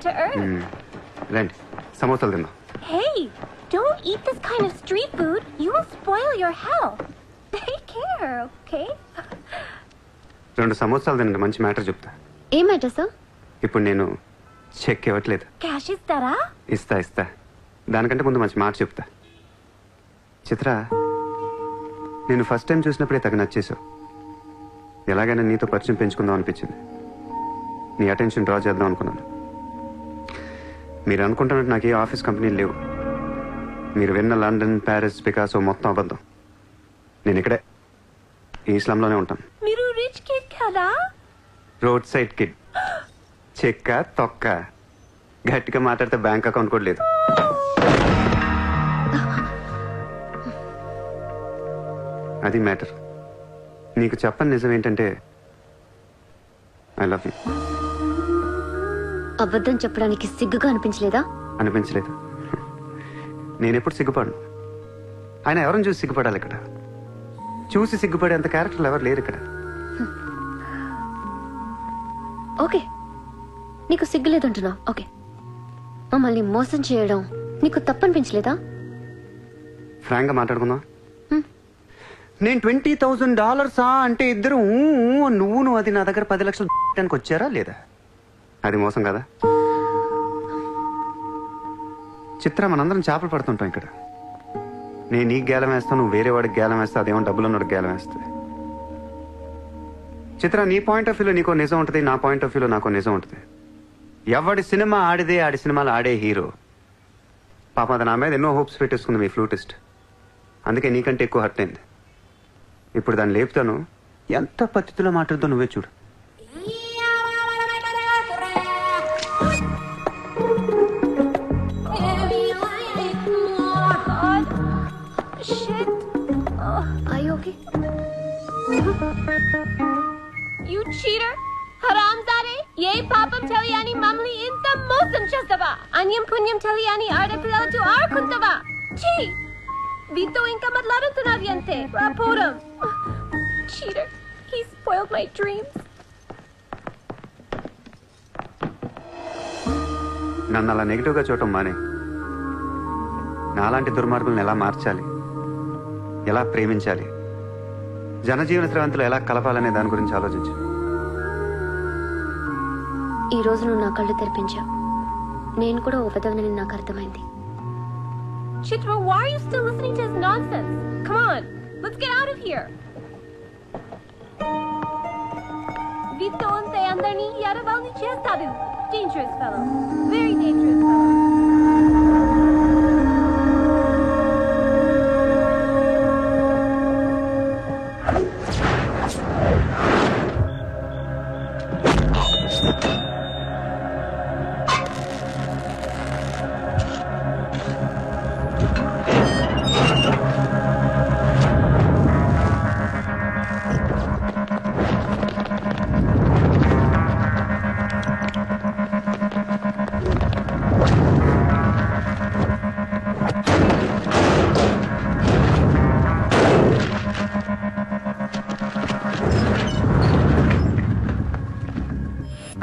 to earth hmm. రండి సమోసాలు తిందాం Hey, don't eat this kind of street food. You will spoil your health. Take care, okay? రెండు సమోసాలు తినండి మంచి మ్యాటర్ చెప్తా ఏం మ్యాటర్ సార్ ఇప్పుడు నేను చెక్ ఇవ్వట్లేదు Cash is dara? ఇస్తా ఇస్తా దానికంటే ముందు మంచి మాట చెప్తా చిత్ర నేను ఫస్ట్ టైం చూసినప్పుడే తగ్గ నచ్చేసావు ఎలాగైనా నీతో పరిచయం పెంచుకుందాం అనిపించింది నీ అటెన్షన్ డ్రా చేద్దాం అనుకున్నాను మీరు అనుకుంటున్నట్టు నాకు ఏ ఆఫీస్ కంపెనీలు లేవు. మీరు విన్న లండన్ ప్యారిస్ పికాసో మొత్తం అబద్ధం. నేను ఇక్కడే ఈ ఇస్లాంలోనే ఉంటాను. మీరు రిచ్ కిడ్ కదా? Road side kid. చెక్క తొక్క. గట్టిగా మాట్లాడితే బ్యాంక్ అకౌంట్ కూడా లేదు. అది మ్యాటర్. నీకు చెప్పని నిజం ఏంటంటే ఐ లవ్ యూ. అబద్ధం చెప్పడానికి సిగ్గుగా అనిపించలేదా? అనిపించలేదు. నేను ఎప్పుడు సిగ్గుపడను. ఆయన ఎవరిని చూసి సిగ్గుపడాలి ఇక్కడ? చూసి సిగ్గుపడేంత క్యారెక్టర్లు ఎవరు లేరు ఇక్కడ. ఓకే. నీకు సిగ్గు లేదంటున్నావు ఓకే. మమ్మల్ని మోసం చేయడం నీకు తప్పనిపించలేదా? ఫ్రాంక్గా మాట్లాడుకుందాం. నేను ట్వంటీ థౌజండ్ డాలర్సా అంటే ఇద్దరు నువ్వు నువ్వు అది నా దగ్గర పది లక్షలు వచ్చారా లేదా? అది మోసం కదా? చిత్ర మనందరం చేపలు పడుతుంటాం ఇక్కడ. నేను నీకు గేలం వేస్తాను నువ్వు వేరే వాడికి గేలం వేస్తా అదేమో డబ్బులు ఉన్నవాడికి గేలం వేస్తుంది చిత్ర నీ పాయింట్ ఆఫ్ వ్యూలో నీకో నిజం ఉంటుంది నా పాయింట్ ఆఫ్ వ్యూలో నాకో నిజం ఉంటుంది. ఎవడి సినిమా ఆడిదే ఆడి సినిమాలు ఆడే హీరో. పాపం అది నా మీద ఎన్నో హోప్స్ పెట్టేసుకుంది మీ ఫ్లూటిస్ట్ అందుకే నీకంటే ఎక్కువ హర్ట్ అయింది. ఇప్పుడు దాన్ని లేపుతాను. ఎంత పద్ధతిలో మాట్లాడుతో నువ్వే చూడు. You cheater. హరాంజాదే ఏ పాపం తెలియని మమ్మల్ని ఇంత మోసం చేస్తావా? అన్యం పుణ్యం తెలియని ఆడపిల్లలతో ఆడుకుంటావా? చీ వీతో ఇంకా మాట్లాడుతున్నది అంతే. రాపోవడం cheater he spoiled my dreams నన్ను అలా నెగిటివ్గా చూడటం మానే. నాలాంటి దుర్మార్గులను ఎలా మార్చాలి? ఎలా ప్రేమించాలి? జనజీవన స్రవంతులు ఎలా కలపాలనే దాని గురించి ఆలోచించు ఈ రోజు నువ్వు నా కళ్ళు తెరిపించావు నేను కూడా ఓ పెదవనని నాకు అర్థమైంది Chitra, why are you still listening to his nonsense? Come on, let's get out of here. అందరినీ ఎరవాలని చేస్తాడు dangerous fellow very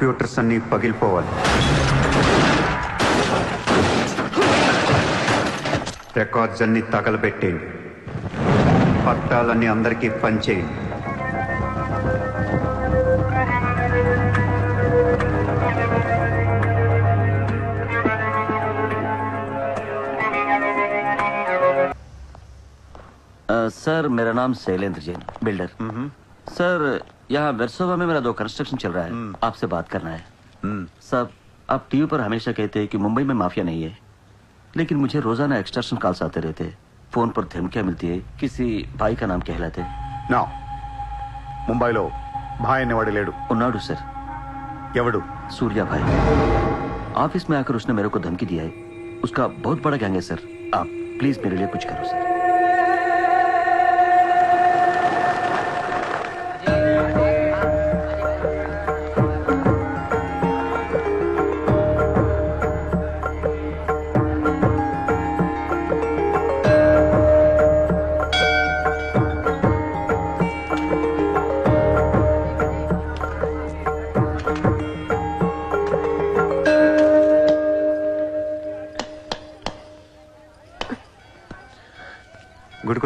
కంప్యూటర్స్ అన్నీ పగిలిపోవాలి. రికార్డ్స్ అన్నీ తగలబెట్టేయండి. పట్టాలన్నీ అందరికీ పంచేయండి సార్ మేరా నామ శైలేంద్ర జైన్ బిల్డర్ सर यहाँ वेरसोवा में मेरा दो कंस्ट्रक्शन चल रहा है आपसे बात करना है सर आप टीवी पर हमेशा कहते हैं कि मुंबई में माफिया नहीं है लेकिन मुझे रोजाना एक्सटर्शन कॉल्स आते रहते हैं फोन पर धमकियां मिलती है किसी भाई का नाम कहलाते నా ముంబైలో భాయ్ అనేవాడు లేడు उन्नाडू सर ఎవడు सूर्या भाई ऑफिस में आकर उसने मेरे को धमकी दिया है उसका बहुत बड़ा गैंग है सर आप प्लीज मेरे लिए कुछ करो सर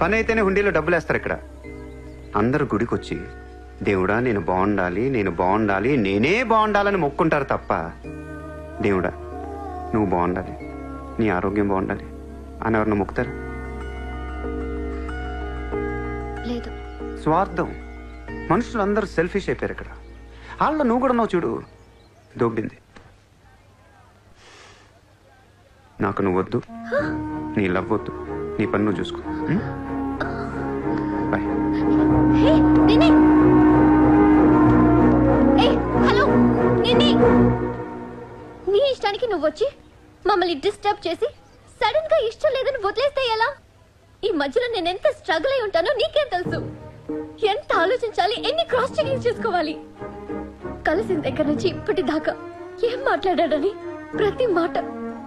పని అయితేనే హుండీలో డబ్బులు వేస్తారు ఇక్కడ. అందరు గుడికి వచ్చి దేవుడా నేను బాగుండాలి నేను బాగుండాలి నేనే బాగుండాలని మొక్కుంటారు తప్ప దేవుడా నువ్వు బాగుండాలి నీ ఆరోగ్యం బాగుండాలి అని ఎవరన్నా మొక్కుతారు? లేదు. స్వార్థం. మనుషులు అందరూ సెల్ఫిష్ అయిపోయారు ఇక్కడ. వాళ్ళ నువ్వు కూడా ఉన్నావు చూడు దొబ్బింది. నాకు నువ్వు వద్దు నీ లవ్ వద్దు నీ పని నువ్వు చూసుకో? బాయ్ ఏ హలో నీ ఇష్టానికి నువ్వు వచ్చి మమ్మల్ని డిస్టర్బ్ చేసి సడన్గా ఇష్టం లేదని వదిలేస్తే ఎలా? ఈ మధ్యలో నేను ఎంత స్ట్రగుల్ అయి ఉంటానో నీకేం తెలుసు? ఎంత ఆలోచించాలి ఎన్ని క్రాస్ చెకింగ్ చేసుకోవాలి? కలిసిన దగ్గర నుంచి ఇప్పటి దాకా ఏం మాట్లాడాడని ప్రతి మాట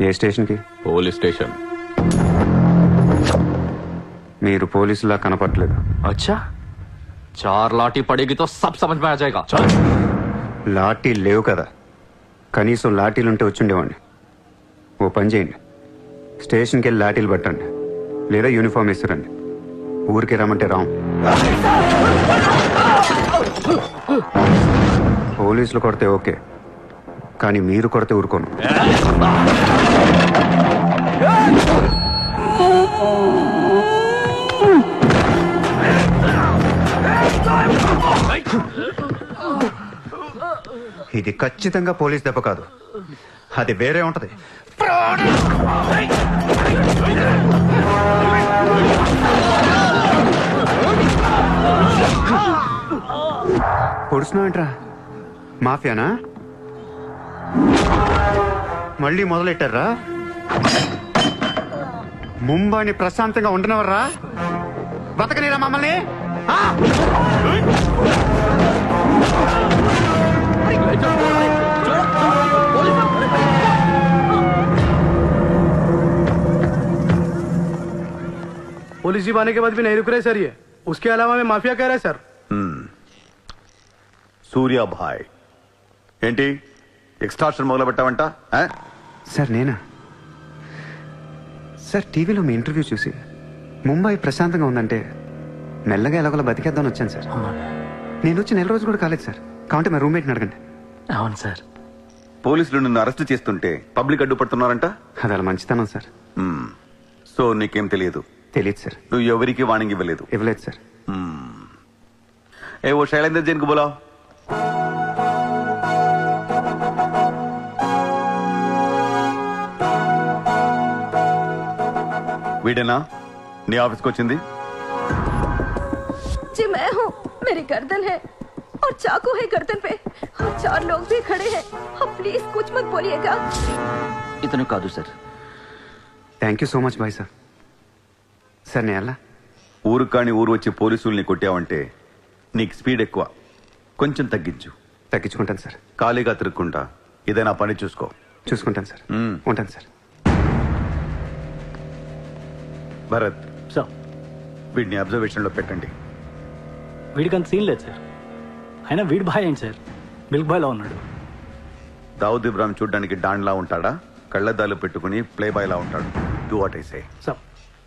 ఏ స్టేషన్కి పోలీస్ స్టేషన్ మీరు పోలీసులా కనపట్లేదు अच्छा चार लाठी पड़ेगी तो सब समझ में आ जाएगा चल లాఠీ లేవు కదా కనీసం లాఠీలు ఉంటే వచ్చుండేవాడిని ఓ పని చేయండి స్టేషన్కి వెళ్ళి లాఠీలు పట్టండి లేదా యూనిఫామ్ వేసిరండి ఊరికి రమ్మంటే రాం పోలీసులు కొడితే ఓకే కానీ మీరు కొడితే ఊరుకోను ఇది ఖచ్చితంగా పోలీస్ దెబ్బ కాదు. అది వేరే ఉంటది. పొడుస్తున్నావేంట్రా మాఫియానా? మళ్ళీ మొదలెట్టారా? ముంబైని ప్రశాంతంగా ఉండనవర్రా బతకనీరా మమ్మల్ని? पुलिस जीप आने के बाद भी नहीं रुक रहे सर ये उसके अलावा मैं माफिया कह रहा है सर సూర్యాభాయ్ ఏంటి ఎక్స్ట్రాక్షన్ మొదలు పెట్టావంట ఆ? సార్ నేనా సార్ టీవీలో మీ ఇంటర్వ్యూ చూసి ముంబై ప్రశాంతంగా ఉందంటే మెల్లగా ఎలాగోలా బతికేద్దామని వచ్చాను సార్ నేను వచ్చి నెల రోజు కూడా కాలేదు సార్ కాబట్టి మా రూమ్మేట్ని అడగండి అవును సార్ పోలీసులు నిన్ను అరెస్ట్ చేస్తుంటే పబ్లిక్ అడ్డుపడుతున్నారంట అది అలా మంచితనం సార్ మ్మ్. సో నీకేం తెలియదు తెలియదు సార్ నువ్వు ఎవరికి వాణింగ్ ఇవ్వలేదు ఇవ్వలేదు sir A O Shailender Jain కు బోలా వీడేనా నీ ఆఫీస్కి వచ్చింది जी मैं हूँ मेरी गर्दन है और चाकू है गर्दन पे और चार लोग भी खड़े हैं अब प्लीज कुछ मत बोलिएगा ఇతను కాదు sir thank you so much bye sir sir నేను ఎలా ఊరు కాని ఊరు వచ్చి పోలీసుల్ని కొట్టావంటే నీకు స్పీడ్ ఎక్కువ కొంచెం తగ్గించు తగ్గించుకుంటాను సార్ ఖాళీగా తిరుక్కుంటా ఏదైనా పని చూసుకో చూసుకుంటాను సార్ మ్మ్. ఉంటాను సార్ భరత్ సార్ వీడిని అబ్జర్వేషన్లో పెట్టండి వీడికి అంత సీన్ లేదు సార్ అయినా వీడి బాయ్ ఏంటి సార్. మిల్క్ బాయ్లో ఉన్నాడు. దావుద్ ఇబ్రాహిం చూడడానికి డాన్లా ఉంటాడా? కళ్ళద్దాలు పెట్టుకుని ప్లే బాయ్లా ఉంటాడు. Do what I say sir